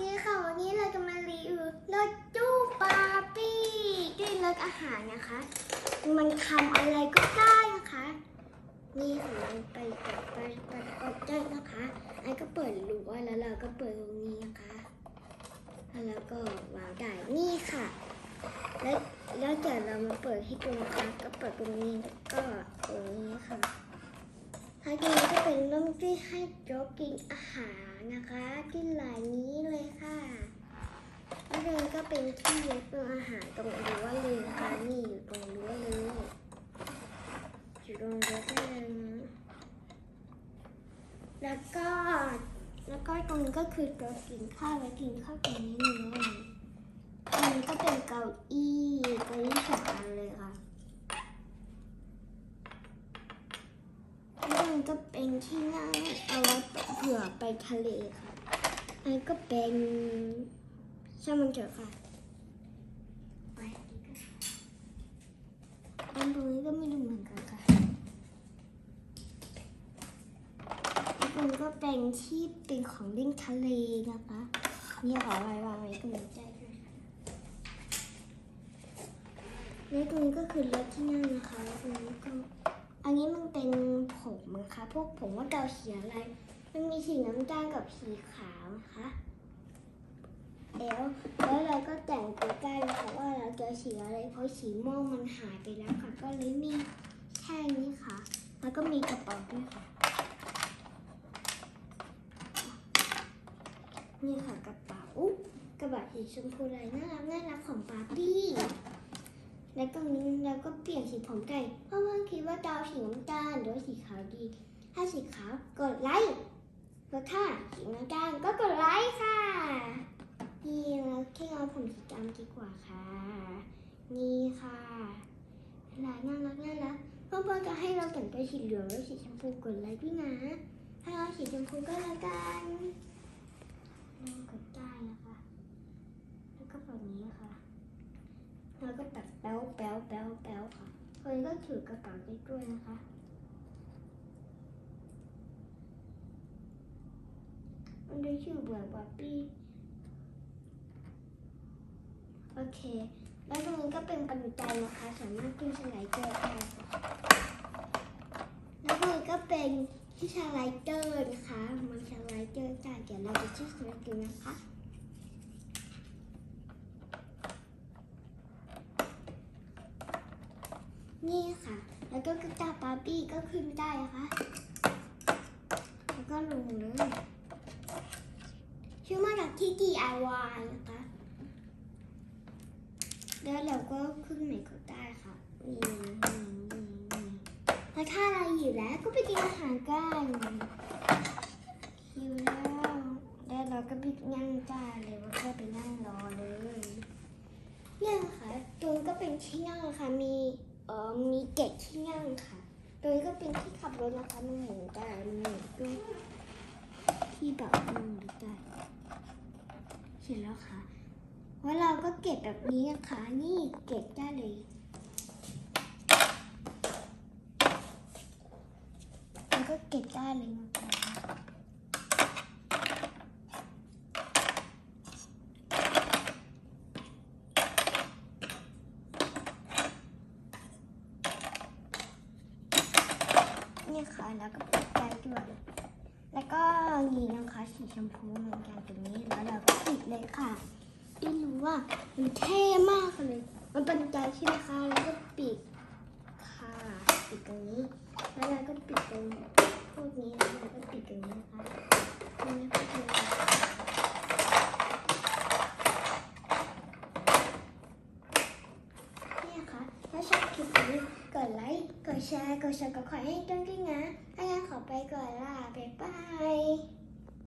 ดีค่ะวันนี้เราจะมารีวิวรถตู้บาร์บี้ด้วยรถอาหารนะคะ มันทำอะไรก็ได้นะคะ นี่ค่ะมันไปกดไปไปกดได้นะคะไอ้ก็เปิดรั้วแล้วเราก็เปิดตรงนี้นะคะแล้วก็วางได้นี่ค่ะ แล้วแล้วเดี๋ยวเรามาเปิดให้ดูนะคะก็เปิดตรงนี้แล้วก็ตรงนี้ค่ะ ทางนี้ก็เป็นน้ำที่ให้โจ๊กกินอาหารนะคะ ที่หลายนี้เลยค่ะแล้วเลยก็เป็นที่เย็บเป็นอาหารตรงรั้วเลยนะคะนี่อยู่ตรงรั้วเลยอยู่ตรงรั้วเลยนะแล้วก็แล้วก็ตรงนี้ก็คือโต๊ะกินข้าวไว้กินข้าวตรงนี้เลยตรงนี้ก็เป็นเก้าอี้เก้าอี้สองอันเลยค่ะ นั่นก็เป็น ที่นั่งเอาไว้เผื่อไปทะเลค่ะอันก็เป็นช่างมันเถอะค่ะอันตรงนี้ก็ไม่รู้เหมือนกันค่ะอันตรงนี้ก็เป็นที่เป็นของเล่นทะเลนะคะนี่ขอไว้วางไว้ตรงนี้ได้ด้วยค่ะแล้วตรงนี้ก็คือรถที่นั่งนะคะแล้วตรงนี้ก็ อันนี้มันเป็นผมนะคะ พวกผมว่าเดาสีอะไร มันมีสีน้ำตาลกับสีขาวนะคะแล้วแล้วเราก็แต่งตัวใกล้นะคะว่าเราจะสีอะไร เพราะสีม่วงมันหายไปแล้วค่ะ ก็เลยมีแค่นี้ค่ะ แล้วก็มีกระเป๋าด้วยค่ะ นี่ค่ะกระเป๋ากระเป๋าสีชมพูลายน่ารักน่ารักของบาร์บี้ แล้วตรงนี้เราก็เปลี่ยนสีผมได้เพราะว่าคิดว่าดาวสีน้ำตาลหรือว่าสีขาวดี ถ้าสีขาวกดไลค์แล้วถ้าสีน้ำตาลก็กดไลค์ค่ะ นี่เราแค่เอาผมสีดำดีกว่าค่ะ นี่ค่ะลายน่ารักน่ารักพ่อนๆจะให้เราแต่งเป็นสีเหลืองหรือสีชมพูกดไลค์ด้วยนะ ถ้าเอาสีชมพูก็แล้วกันเรากดได้นะคะ แล้วก็แบบนี้ค่ะ แล้วก็ แป๊วแป๊วแป๊วค่ะคนก็ถือกระเป๋าได้ด้วยนะคะมันได้ชื่อเหมือนบาร์บี้โอเค แล้วตรงนี้ก็เป็นปันไดนะคะ สามารถขึ้นสไลเดอร์ได้ค่ะแล้วตรงนี้ก็เป็นที่สไลเดอร์นะคะ มันสไลเดอร์ได้เดี๋ยวเราจะชื่อสไลเดอร์นะคะ นี่ค่ะ แล้วก็กระตาบาร์บี้ก็ขึ้นได้นะคะแล้วก็ลงเลยชื่อมาจากที่ DIY นะคะแล้วเราก็ขึ้นไหนก็ได้ค่ะแล้วถ้าเราอยู่แล้วก็ไปกินอาหารกันหิวแล้วแล้วเราก็ไปนั่งจ้าเลยว่าก็ไปนั่งรอเลยเนี่ยค่ะตรงก็เป็นที่นั่งค่ะมี ออมีเกตที่นั่งค่ะ โดยก็เป็นที่ขับรถนะคะมันหมุนได้มันหมุนด้วยที่แบบมันหมุนได้เสร็จแล้วค่ะแล้วเราก็เก็บแบบนี้นะคะ นี่เก็บได้เลยแล้วก็เก็บได้เลยนะคะ นี่ค่ะแล้วก็ปิดได้ด้วยแล้วก็นี่นะคะสีชมพูเหมือนกันตรงนี้แล้วเราก็ปิดเลยค่ะไม่รู้ว่ามันเท่มากเลย มันเป็นใจใช่ไหมคะแล้วก็ปิดค่ะปิดตรงนี้แล้วเราก็ปิดตรงพวกนี้แล้วเราก็ปิดตรงนี้นะคะนี่นะคะคือเนี่ยค่ะถ้าชอบคลิปนี้ กดไลค์ กดแชร์ กด subscribe ให้ด้วยด้วยนะถ้างั้นขอไปก่อนล่ะบ๊ายบาย